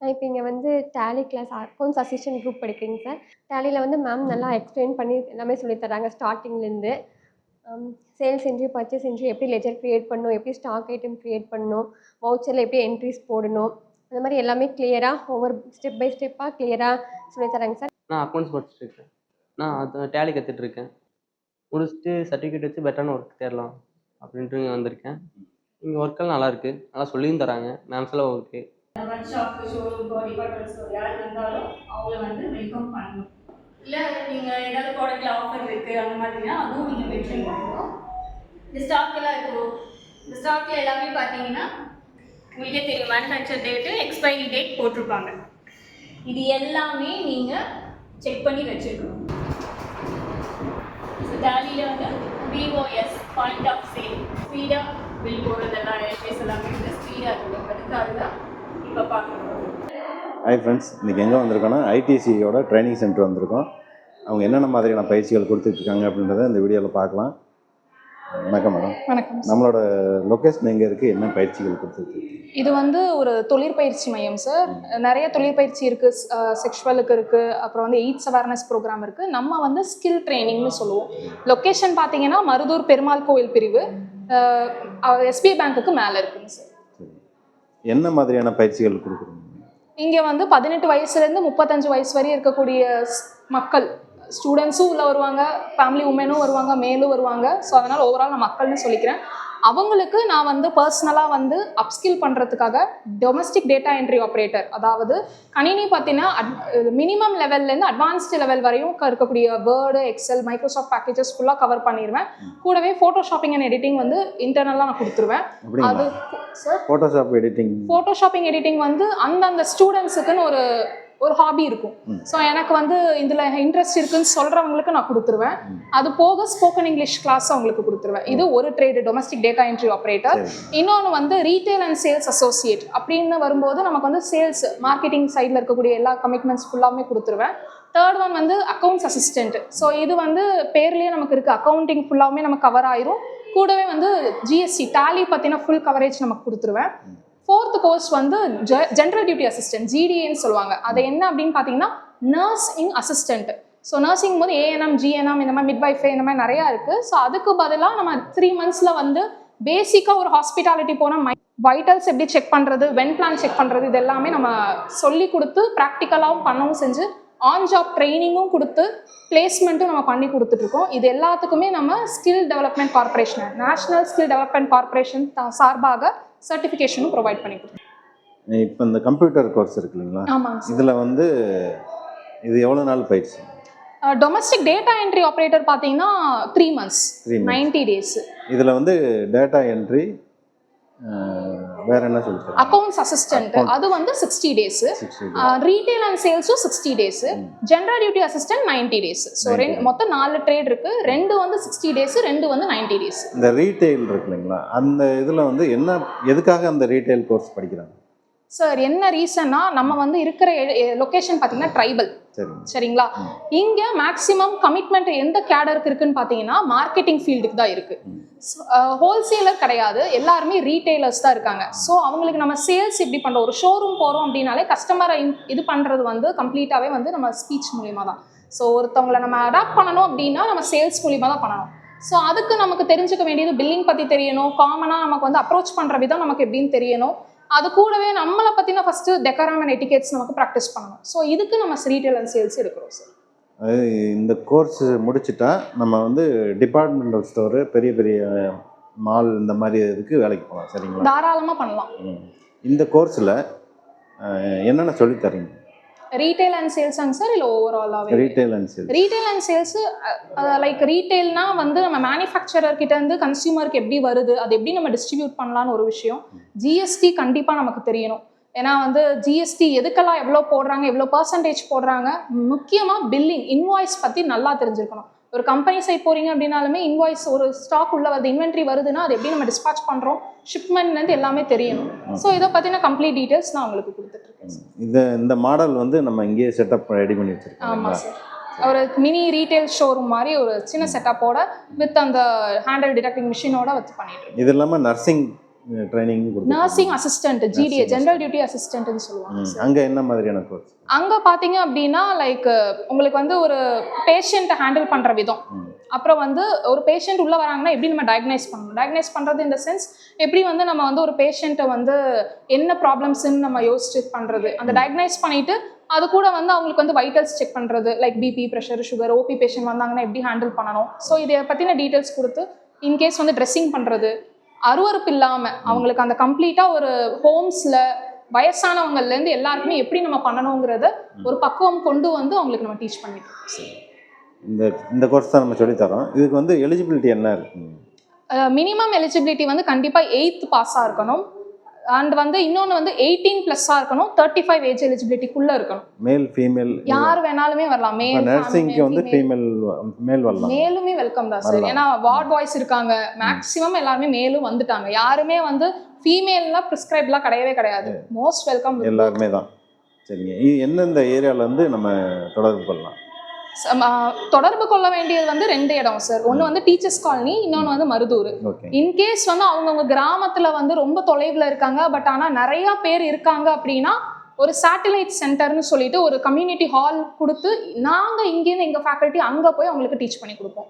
நான் இப்போ இங்கே வந்து Tally class accounts assistant group படிக்கிறேங்க sir டேலியில் வந்து மேம் நல்லா எக்ஸ்பிளைன் பண்ணி எல்லாமே சொல்லித் தராங்க ஸ்டார்டிங்லேருந்து சேல்ஸ் என்ட்ரி பர்ச்சேஸ் என்ட்ரி எப்படி லெஜர் க்ரியேட் பண்ணணும் எப்படி ஸ்டாக் ஐட்டம் க்ரியேட் பண்ணணும் வவுச்சரில் எப்படி என்ட்ரிஸ் போடணும் அந்த மாதிரி எல்லாமே கிளியராக ஒவ்வொரு ஸ்டெப் பை ஸ்டெப்பாக கிளியராக சொல்லித் தராங்க சார் நான் அக்கௌண்ட்ஸ் படிச்சுட்டு நான் அது டேலி கற்றுட்ருக்கேன் முடிச்சுட்டு சர்டிஃபிகேட் வச்சு பெட்டரான ஒர்க் தேடலாம் அப்படின்ட்டு இங்கே வந்திருக்கேன். இங்கே ஒர்க்கெல்லாம் நல்லாயிருக்கு நல்லா சொல்லியும் தராங்க மேம்ஸ்லாம் ஓகே ஒர்க் ஷாப் ஷோரூம்க்கோ டிபார்ட்மெண்ட் ஸ்டோர் யார் இருந்தாலும் அவங்கள வந்து வெல்கம் பண்ணணும். இல்லை நீங்கள் ஏதாவது ப்ராடக்ட்டில் ஆஃபர் இருக்குது அந்த மாதிரினா அதுவும் நீங்கள் மென்ஷன் பண்ணணும். இந்த ஸ்டாக்கெல்லாம் இருக்கும் இந்த ஸ்டாக்கில் எல்லாமே பார்த்தீங்கன்னா உங்களுக்கே தெரியும் மேனுஃபேக்சர் டேட்டு எக்ஸ்பைரி டேட் போட்டிருப்பாங்க. இது எல்லாமே நீங்கள் செக் பண்ணி வச்சுருக்கணும். ஸோ டேலியில் வந்து விஓஎஸ் பாயிண்ட் ஆஃப் சேல் ஸ்பீடாக பில் போடுறதெல்லாம் எல்பிஎஸ் எல்லாமே ஸ்பீடாக இருக்கணும் அதுக்காக தான் ஹாய் ஃப்ரெண்ட்ஸ் இன்றைக்கி எங்கே வந்திருக்கோன்னா ஐடிசியோட ட்ரைனிங் சென்டர் வந்திருக்கோம். அவங்க என்னென்ன மாதிரியான பயிற்சிகள் கொடுத்துட்ருக்காங்க அப்படின்றத இந்த வீடியோவில் பார்க்கலாம். வணக்கம் மேடம் வணக்கம். நம்மளோட லொக்கேஷன் எங்கே இருக்குது என்ன பயிற்சிகள் கொடுத்துட்ருக்கு? இது வந்து ஒரு தொழிற்பயிற்சி மையம் சார் நிறைய தொழிற்பயிற்சி இருக்கு. செக்ஷுவலுக்கு இருக்கு. அப்புறம் வந்து எய்ட்ஸ் அவேர்னஸ் ப்ரோக்ராம் இருக்கு. நம்ம வந்து ஸ்கில் ட்ரைனிங்னு சொல்லுவோம். லொக்கேஷன் பார்த்தீங்கன்னா மருதூர் பெருமாள் கோவில் பிரிவு. எஸ்பிஐ பேங்க்குக்கு மேலே இருக்குங்க சரி என்ன மாதிரியான பயிற்சிகள் கொடுக்குறீங்க? இங்கே வந்து பதினெட்டு வயசுலேருந்து முப்பத்தஞ்சு வயசு வரை இருக்கக்கூடிய மக்கள் ஸ்டூடெண்ட்ஸும் உள்ள வருவாங்க ஃபேமிலி உமனும் வருவாங்க மேலும் வருவாங்க. ஸோ அதனால் ஓவரால் நான் மக்கள்னு சொல்லிக்கிறேன். அவங்களுக்கு நான் வந்து பர்சனலாக வந்து அப்ஸ்கில் பண்ணுறதுக்காக டொமஸ்டிக் டேட்டா என்ட்ரி ஆப்ரேட்டர் அதாவது கணினி பார்த்தீங்கன்னா மினிமம் லெவல்லேருந்து அட்வான்ஸ்டு லெவல் வரையும் இருக்கக்கூடிய வேர்டு எக்ஸல் மைக்ரோசாஃப்ட் பேக்கேஜஸ் ஃபுல்லாக கவர் பண்ணிடுவேன் கூடவே ஃபோட்டோஷாப்பிங் அண்ட் எடிட்டிங் வந்து இன்டர்னலாக நான் கொடுத்துருவேன். அது ஃபோட்டோஷாப் எடிட்டிங் ஃபோட்டோஷாப்பிங் எடிட்டிங் வந்து அந்தந்த ஸ்டூடெண்ட்ஸுக்குன்னு ஒரு ஒரு ஹாபி இருக்கும். ஸோ எனக்கு வந்து இதில் இன்ட்ரெஸ்ட் இருக்குன்னு சொல்கிறவங்களுக்கு நான் கொடுத்துருவேன். அது போக ஸ்போக்கன் இங்கிலீஷ் கிளாஸ் அவங்களுக்கு கொடுத்துருவேன். இது ஒரு trade domestic data entry operator இன்னொன்று வந்து ரீட்டைல் அண்ட் சேல்ஸ் அசோசியேட் அப்படின்னு வரும்போது நமக்கு வந்து சேல்ஸ் மார்க்கெட்டிங் சைடில் இருக்கக்கூடிய எல்லா கமிட்மெண்ட்ஸ் ஃபுல்லாமே கொடுத்துருவேன். தேர்ட் ஒன் வந்து அக்கௌண்ட்ஸ் அசிஸ்டன்ட் ஸோ இது வந்து பேர்லேயே நமக்கு இருக்குது அக்கௌண்டிங் ஃபுல்லாமே நமக்கு கவர் ஆயிரும். கூடவே வந்து ஜிஎஸ்டி டாலி பற்றின ஃபுல் கவரேஜ் நமக்கு கொடுத்துருவேன். ஃபோர்த் கோர்ஸ் வந்து ஜென்ரல் டியூட்டி அசிஸ்டன்ட் ஜிடிஏன்னு சொல்லுவாங்க. அது என்ன அப்படின்னு பார்த்தீங்கன்னா நர்சிங் அசிஸ்டன்ட் ஸோ நர்சிங் போது ஏஎன்எம் ஜிஎன்எம் இந்த மாதிரி மிட் வைஃபை இந்த மாதிரி நிறையா இருக்குது ஸோ அதுக்கு பதிலாக நம்ம த்ரீ மந்த்ஸில் வந்து பேசிக்காக ஒரு ஹாஸ்பிட்டாலிட்டி போனால் மை வைட்டல்ஸ் எப்படி செக் பண்ணுறது வென் பிளான் செக் பண்ணுறது இது எல்லாமே நம்ம சொல்லி கொடுத்து ப்ராக்டிக்கலாகவும் பண்ணவும் செஞ்சு ஆன் ஜாப் ட்ரைனிங்கும் கொடுத்து பிளேஸ்மெண்ட்டும் நம்ம பண்ணி கொடுத்துட்ருக்கோம் இது எல்லாத்துக்குமே நம்ம skill development corporation national skill development corporation சார்பாக சர்டிஃபிகேஷனும் ப்ரொவைட் பண்ணி கொடுத்துருக்கோம் இப்போ இந்த கம்ப்யூட்டர் கோர்ஸ் இருக்கு இல்லைங்களா? ஆமாங்க இதில் வந்து இது எவ்வளோ நாள் பயிற்சி? டொமஸ்டிக் டேட்டா என்ட்ரி ஆப்ரேட்டர் பார்த்தீங்கன்னா த்ரீ மந்த்ஸ் நைன்டி டேஸ் இதில் வந்து டேட்டா என்ட்ரி வேற என்ன சொல்லிட்டு அக்கௌண்ட்ஸ் அசிஸ்டன்ட். அது வந்து sixty days retail and சேல்ஸும் sixty days. General duty assistant ninety days so 90 ரெண்டு மொத்தம் நாலு ட்ரேட் இருக்கு. ரெண்டு வந்து சிக்ஸ்டி டேஸ் ரெண்டு வந்து நைன்டி டேஸ் இந்த ரீட்டைல் இருக்கு இல்லைங்களா? அந்த இதில் வந்து என்ன எதுக்காக அந்த ரீட்டைல் கோர்ஸ் படிக்கிறாங்க? சார் என்ன ரீசன்னா நம்ம வந்து இருக்கிற லொகேஷன் பார்த்தீங்கன்னா ட்ரைபல் சரிங்க. சரிங்களா. இங்க மேக்ஸிமம் கமிட்மெண்ட் எந்த கேடருக்கு இருக்குன்னு பார்த்தீங்கன்னா மார்க்கெட்டிங் ஃபீல்டுக்கு தான் இருக்கு. ம். ஹோல்சேலர் uh, கிடையாது. எல்லாருமே ரீட்டைலர்ஸ் தான் இருக்காங்க. ஸோ அவங்களுக்கு நம்ம சேல்ஸ் இப்படி பண்ணுறோம் ஒரு ஷோரூம் போகிறோம் அப்படின்னாலே கஸ்டமரை இது பண்ணுறது வந்து கம்ப்ளீட்டாகவே வந்து நம்ம ஸ்பீச் மூலியமாக தான். ஸோ ஒருத்தவங்களை நம்ம அடாப்ட் பண்ணணும் அப்படின்னா நம்ம சேல்ஸ் மூலியமாக தான் பண்ணணும். ஸோ அதுக்கு நமக்கு தெரிஞ்சுக்க வேண்டியது பில்லிங் பற்றி தெரியணும். காமனாக நமக்கு வந்து அப்ரோச் பண்ணுற விதம் நமக்கு எப்படின்னு தெரியணும். அது கூடவே நம்மளை பற்றின ஃபஸ்ட்டு டெக்கராம் அண்ட் எட்டிகேட்ஸ் நமக்கு ப்ராக்டிஸ் பண்ணணும். ஸோ இதுக்கு நம்ம ரீட்டைல் அண்ட் சேல்ஸ் எடுக்கிறோம் சார் அது இந்த கோர்ஸ் முடிச்சிட்டா நம்ம வந்து டிபார்ட்மெண்டல் ஸ்டோரு பெரிய பெரிய மால் இந்த மாதிரி இதுக்கு வேலைக்கு போகலாம் சரிங்களா? தாராளமாக பண்ணலாம். இந்த கோர்ஸில் என்னென்ன சொல்லித் தரீங்க? ரீட்டைல் அண்ட் சேல்ஸாங்க சார் இல்லை ஓவராலாகவே retail and sales retail and sales like ரீட்டைல்னா வந்து நம்ம மேனுஃபேக்சரர் கிட்ட இருந்து கன்சியூமருக்கு எப்படி வருது அது எப்படி நம்ம டிஸ்ட்ரிபியூட் பண்ணலான்னு ஒரு விஷயம். ஜிஎஸ்டி கண்டிப்பாக நமக்கு தெரியணும். ஏன்னா வந்து ஜிஎஸ்டி எதுக்கெல்லாம் எவ்வளோ போடுறாங்க எவ்வளோ பர்சன்டேஜ் போடுறாங்க? முக்கியமாக பில்லிங் இன்வாய்ஸ் பற்றி நல்லா தெரிஞ்சிருக்கணும். ஒரு கம்பெனி சைட் போறீங்க அப்படின்னாலுமே இன்வாய்ஸ் ஒரு ஸ்டாக் உள்ள வருது இன்வென்ட்ரி வருதுன்னா அது எப்படி நம்ம டிஸ்பாச் பண்ணுறோம் ஷிப்மெண்ட்லேருந்து எல்லாமே தெரியணும். ஸோ இதை பற்றின கம்ப்ளீட் டீட்டெயில்ஸ் நான் உங்களுக்கு கொடுத்துட்ருக்கேன் இந்த இந்த மாடல் வந்து நம்ம இங்கேயே செட்டப் ரெடி பண்ணி ஆமாம் வச்சுருக்கோம் சார் ஒரு மினி ரீட்டைல் ஷோரூம் மாதிரி ஒரு சின்ன செட்டப்போட வித் அந்த ஹேண்டில் டிடெக்டிங் மிஷினோட வச்சு பண்ணிட்டு இது இல்லாமல் nursing training nursing assistant GDA general duty அசிஸ்டன்ட்னு சொல்லுவாங்க. அங்கே என்ன மாதிரியான கோர்ஸ் அங்கே பார்த்தீங்க அப்படின்னா லைக் உங்களுக்கு வந்து ஒரு பேஷண்ட்டை ஹேண்டில் பண்ணுற விதம். அப்புறம் வந்து ஒரு பேஷண்ட் உள்ளே வராங்கன்னா எப்படி நம்ம டயக்னைஸ் பண்ணணும்? டயக்னைஸ் பண்ணுறது இந்த சென்ஸ் எப்படி வந்து நம்ம வந்து ஒரு பேஷண்ட்டை வந்து என்ன ப்ராப்ளம்ஸ்ன்னு நம்ம யோசிச்சு பண்ணுறது அந்த டயக்னைஸ் பண்ணிவிட்டு அது கூட வந்து அவங்களுக்கு வந்து வைட்டல்ஸ் செக் பண்ணுறது like BP pressure sugar OP patient வந்தாங்கன்னா எப்படி ஹேண்டில் பண்ணணும்? ஸோ இதை பற்றின டீட்டெயில்ஸ் கொடுத்து இன்கேஸ் வந்து ட்ரெஸ்ஸிங் பண்ணுறது அருவருப்பு இல்லாமல் அவங்களுக்கு அந்த கம்ப்ளீட்டாக ஒரு ஹோம்ஸில் வயசானவங்கள்லேருந்து எல்லாருக்குமே எப்படி நம்ம பண்ணணுங்கிறத ஒரு பக்குவம் கொண்டு வந்து அவங்களுக்கு நம்ம டீச் பண்ணிட்டு இருக்கோம். இந்த இந்த கோர்ஸ் தான் நம்ம சொல்லித் தரோம் இதுக்கு வந்து எலிஜிபிலிட்டி என்ன இருக்குங்க மினிமம் எலிஜிபிலிட்டி வந்து கண்டிப்பாக எயித் பாஸாக இருக்கணும். அண்ட் வந்து இன்னொன்று வந்து எயிட்டீன் ப்ளஸ்ஸாக இருக்கணும் தேர்ட்டி ஃபைவ் ஏஜ் எலிஜிபிலிட்டிக்குள்ளே இருக்கணும். மேல் ஃபீமேல் யார் வேணாலுமே வரலாம். மேல் நர்சிங்க்கு வந்து ஃபீமேல் மேல் வரலாம். மேலுமே வெல்கம் தான் சார். ஏன்னா வார்ட் பாய்ஸ் இருக்காங்க. மேக்ஸிமம் எல்லாருமே மேலும் வந்துட்டாங்க. யாருமே வந்து ஃபீமேல்லாம் ப்ரிஸ்கிரைப்லாம் கிடையவே கிடையாது. மோஸ்ட் வெல்கம் எல்லாருமே தான். சரிங்க. இது எந்தெந்த ஏரியாவில் வந்து நம்ம தொடர்பு கொள்ளலாம்? தொடர்பு கொள்ள வேண்டியது வந்து ரெண்டு இடம் சார் ஒன்று வந்து டீச்சர்ஸ் காலனி இன்னொன்று வந்து மருதூர். இன்கேஸ் வந்து அவங்கவுங்க கிராமத்துல வந்து ரொம்ப தொலைவில் இருக்காங்க பட் ஆனால் நிறைய பேர் இருக்காங்க அப்படின்னா ஒரு சேட்டலைட் சென்டர்னு சொல்லிட்டு ஒரு கம்யூனிட்டி ஹால் கொடுத்து நாங்கள் இங்கேருந்து எங்கள் ஃபேக்கல்ட்டி அங்கே போய் அவங்களுக்கு டீச் பண்ணி கொடுப்போம்.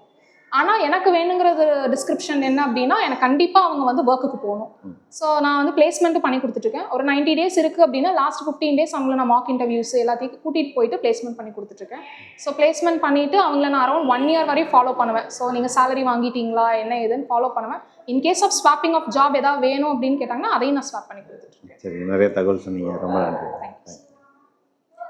ஆனால் எனக்கு வேணுங்கிறது டிஸ்கிரிப்ஷன் என்ன அப்படின்னா எனக்கு கண்டிப்பாக அவங்க வந்து ஒர்க்குக்கு போகணும். ஸோ நான் வந்து பிளேஸ்மெண்ட்டும் பண்ணி கொடுத்துட்ருக்கேன். ஒரு 90 டேஸ் இருக்குது அப்படின்னா லாஸ்ட் ஃபிஃப்டீன் டேஸ் அவங்கள நான் மாக் இன்டர்வியூஸ் எல்லாத்தையும் கூட்டிகிட்டு போயிட்டு பிளேஸ்மெண்ட் பண்ணி கொடுத்துட்ருக்கேன். ஸோ பிளேஸ்மெண்ட் பண்ணிவிட்டு அவங்கள நான் அரௌண்ட் ஒன் இயர் வரையும் ஃபாலோ பண்ணுவேன். ஸோ நீங்கள் salary வாங்கிட்டீங்களா என்ன ஏதுன்னு ஃபாலோ பண்ணுவேன். In case of swapping of job ஏதாவது வேணும் அப்படின்னு கேட்டாங்கன்னா அதையும் நான் ஸ்வாப் பண்ணி கொடுத்துட்ருக்கேன். சரி நிறைய தகவல் சொன்னீங்க. ரொம்ப நன்றி.